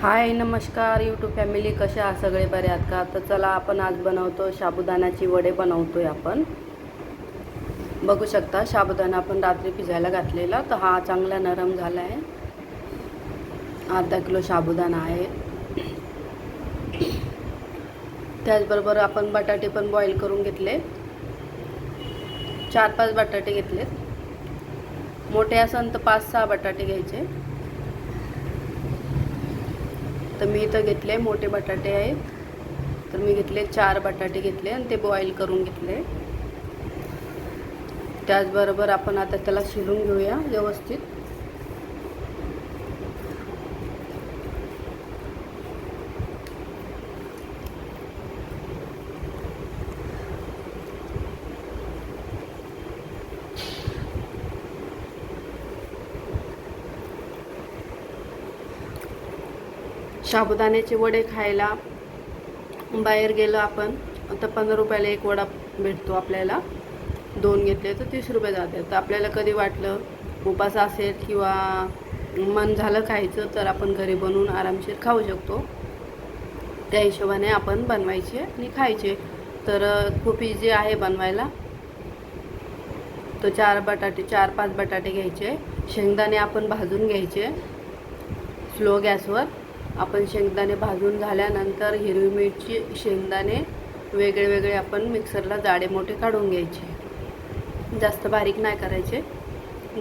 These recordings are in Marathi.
हाय नमस्कार यूट्यूब फॅमिली कशा आहात सगळे? बरे आहात का? तर चला आपण आज बनवतो साबुदाण्याची वडे बनवतोय आपण. बघू शकता साबुदाणा आपण रात्री भिजायला घातलेला तर हा चांगला नरम झाला आहे अर्धा किलो साबुदाणा आहे. त्याचबरोबर आपण बटाटे पण बॉईल करून घेतले. चार पाच बटाटे घेतलेत. मोठे असन तर पाच सहा बटाटे घ्यायचे. तर मी इथं घेतले मोठे बटाटे आहेत तर मी घेतले चार बटाटे घेतले आणि ते बॉईल करून घेतले. त्याचबरोबर आपण आता त्याला शिजून घेऊया व्यवस्थित. साबुदाण्याचे वडे खायला बाहेर गेलो आपण. तर पंधरा रुपयाला एक वडा भेटतो आपल्याला. दोन घेतले तर तीस रुपये जाते. तर आपल्याला कधी वाटलं उपास असेल किंवा मन झालं खायचं तर आपण घरी बनवून आरामशीर खाऊ शकतो. त्या हिशोबाने आपण बनवायचे आणि खायचे. तर खूप इझी आहे बनवायला. तर चार बटाटे चार पाच बटाटे घ्यायचे. शेंगदाणे आपण भाजून घ्यायचे. स्लो गॅसवर. आपण शेंगदाणे भाजून झाल्यानंतर हिरवी मिरची शेंगदाणे वेगळे वेगळे आपण मिक्सरला जाडे मोठे काढून घ्यायचे. जास्त बारीक नाही करायचे.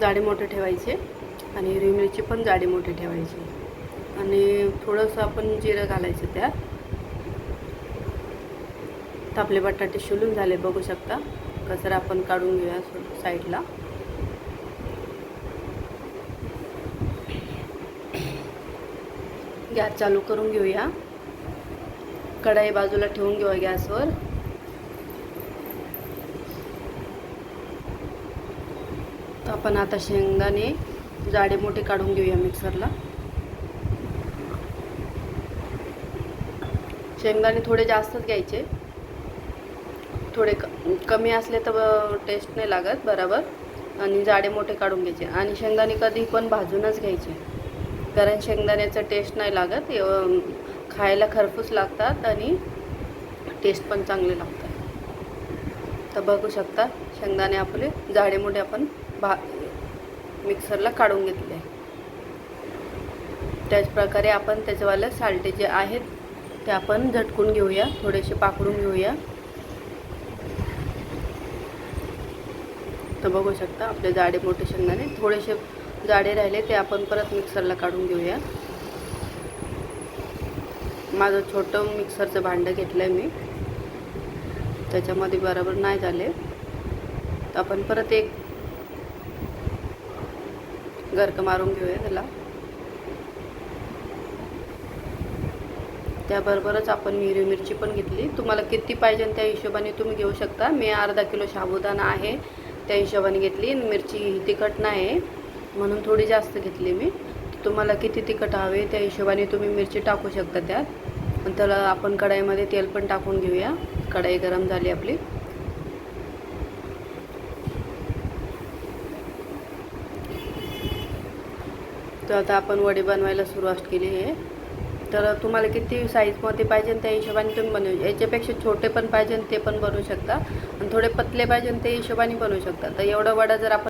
जाडे मोठे ठेवायचे आणि हिरवी मिरची पण जाडे मोठे ठेवायचे. आणि थोडंसं आपण जिरं घालायचं त्यात. तर आपले बटाटे शिलून झाले बघू शकता. कचरा आपण काढून घेऊया साईडला. गॅस चालू करून घेऊया. कढाई बाजूला ठेवून घेऊया गॅसवर. तर आपण आता शेंगदाणे जाडे मोठे काढून घेऊया मिक्सरला. शेंगदाणे थोडे जास्तच घ्यायचे. थोडे क कमी असले तर टेस्ट नाही लागत बरोबर. आणि जाडे मोठे काढून घ्यायचे. आणि शेंगदाणे कधी पण भाजूनच घ्यायचे. कारण शेंगदाण्याचं टेस्ट नाही लागत. खायला खरपूस लागतात आणि टेस्ट पण चांगले लागतात. तर बघू शकता शेंगदाणे आपले जाडे मोठे आपण भा मिक्सरला काढून घेतले. त्याचप्रकारे आपण त्याच्यावाले साल्टे जे आहेत ते आपण झटकून घेऊया थोडेसे पाकडून घेऊया. तर बघू शकता आपले जाडे मोठे शेंगदाणे थोडेसे जाडे राहिले ते आपण परत मिक्सरला काढून घेऊया. माझं छोटं मिक्सरचं भांडं घेतलं आहे मी. त्याच्यामध्ये बरोबर नाही झाले. तर आपण परत एक गरक मारून घेऊया त्याला. त्याबरोबरच आपण हिरवी मिरची पण घेतली. तुम्हाला किती पाहिजे त्या हिशोबाने तुम्ही घेऊ शकता. मी अर्धा किलो साबुदाणा आहे त्या हिशोबाने घेतली आणि मिरची ही तिखट नाही आहे. म्हणून थोडी जास्त घेतली मी. तुम्हाला किती तिखट हवे त्या हिशोबाने तुम्ही मिरची टाकू शकता त्यात. तर आपण कढाईमध्ये तेल पण टाकून घेऊया. कढाई गरम झाली आपली. तर आता आपण वडे बनवायला सुरुवात केली आहे. तर तुम्हाला किती साईजमध्ये पाहिजे त्या हिशोबाने तुम्ही बनवू याच्यापेक्षा छोटे पण पाहिजे ते पण बनवू शकता. आणि थोडे पतले पाहिजे ते हिशोबाने बनवू शकता. तर एवढा वडा जर आपण